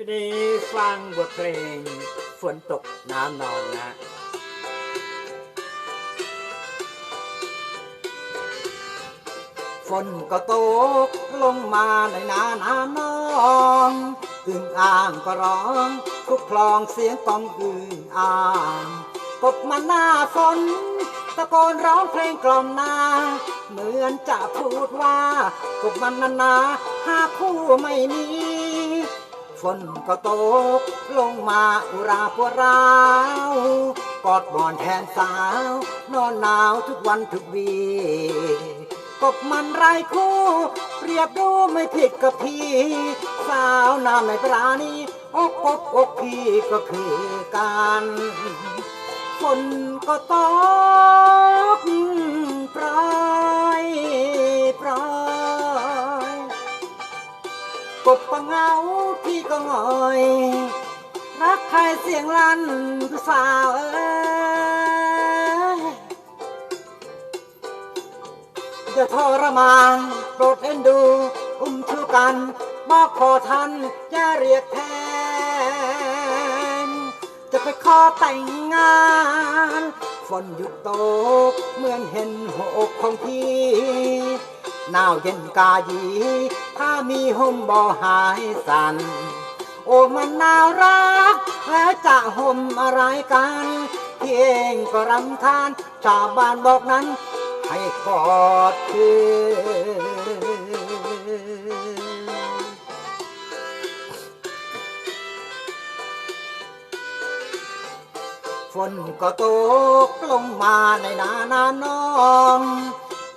จะได้ฟังบทเพลงฝนตกน้ำนองนะฝนก็ตกลงมาในนาน้ำนองอึ่งอ่างก็ร้องทุกคลองเสียงกองอึ่งอ่างกบมันหน้าฝนตะโกนร้องเพลงกล่อมนาเหมือนจะพูดว่ากบมันนานาหาคู่ไม่มี ฝนก็ตก ลงมาอุราปวดร้าวกอดหมอนแทนสาว นอนหนาวทุกวันทุกวีกบมันไรคู่ เปรียบดูไม่ผิดกับพี่ สาวนาไม่ปราณีอกกบอกพี่ก็คือกันฝนก็ตก กบก็เหงาพี่ก็หงอย รักใครเสียงลั่นผู้สาวเอ้ยอย่าทรมานโปรดเอ็นดู อุ้มชูกันบอกขอท่านอย่าเรียกแทน จะไปขอแต่งงานฝนหยุดตกเหมือนเห็นหัวอกของพี่ หนาวเย็นกายีถ้ามีห่มบ่หายสันโอ้มันน่ารัก แล้วจะห่มอะไรกันพี่เองก็รำคาญชาวบ้านบอกนั้น ให้กอดคือฝนก็ตกลงมาในนานาน้อง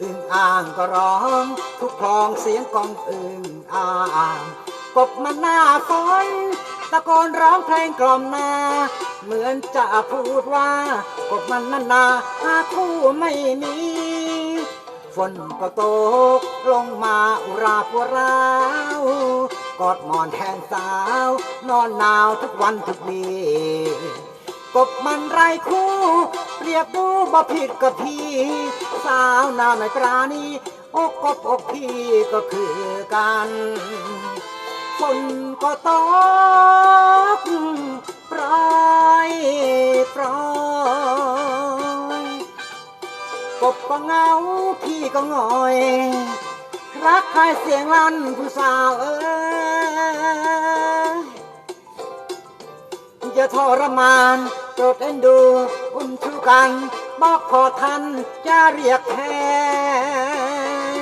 อึ่งอ่างก็ร้อง ทุกคลองเสียงกองอึ่งอ่างกบมันหน้าฝนตะโกนร้องเพลงกล่อมนาเหมือนจะพูดว่ากบมันนานนาหาคู่ไม่มีฝนก็ตกลงมาอุราปวร้าวกอดหมอนแทนสาว นอนหนาวทุกวันทุกวี กบมันไรคู่ เปรียบดูบ่ผิดกับพี่ สาวหน้าไม่ปราณีอกกบอกพี่ก็คือกันฝนก็ตกปรอยปรอยกบก็เงาพี่ก็งอย รักใครเสียงลั่นผู้สาวเอ้ย อย่าทรมานโปรดเอ็นดูอุ่นชูกัน บอกขอท่านจะเรียกแทน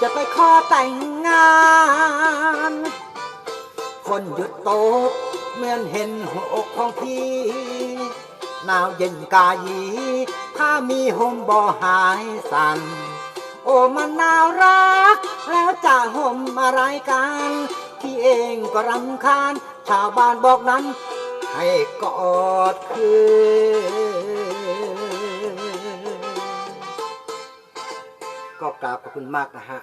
จะไปขอแต่งงานฝนหยุดโตกเหมือนเห็นหัวอกของพี่หนาวเย็นกายี ถ้ามีห่มบ่หายสันโอ้มันน่ารัก แล้วจะห่มอะไรกันพี่เองก็รำคาญ ชาวบ้านบอกนั้น ให้กอดคืนก็กราบขอบคุณมากนะฮะ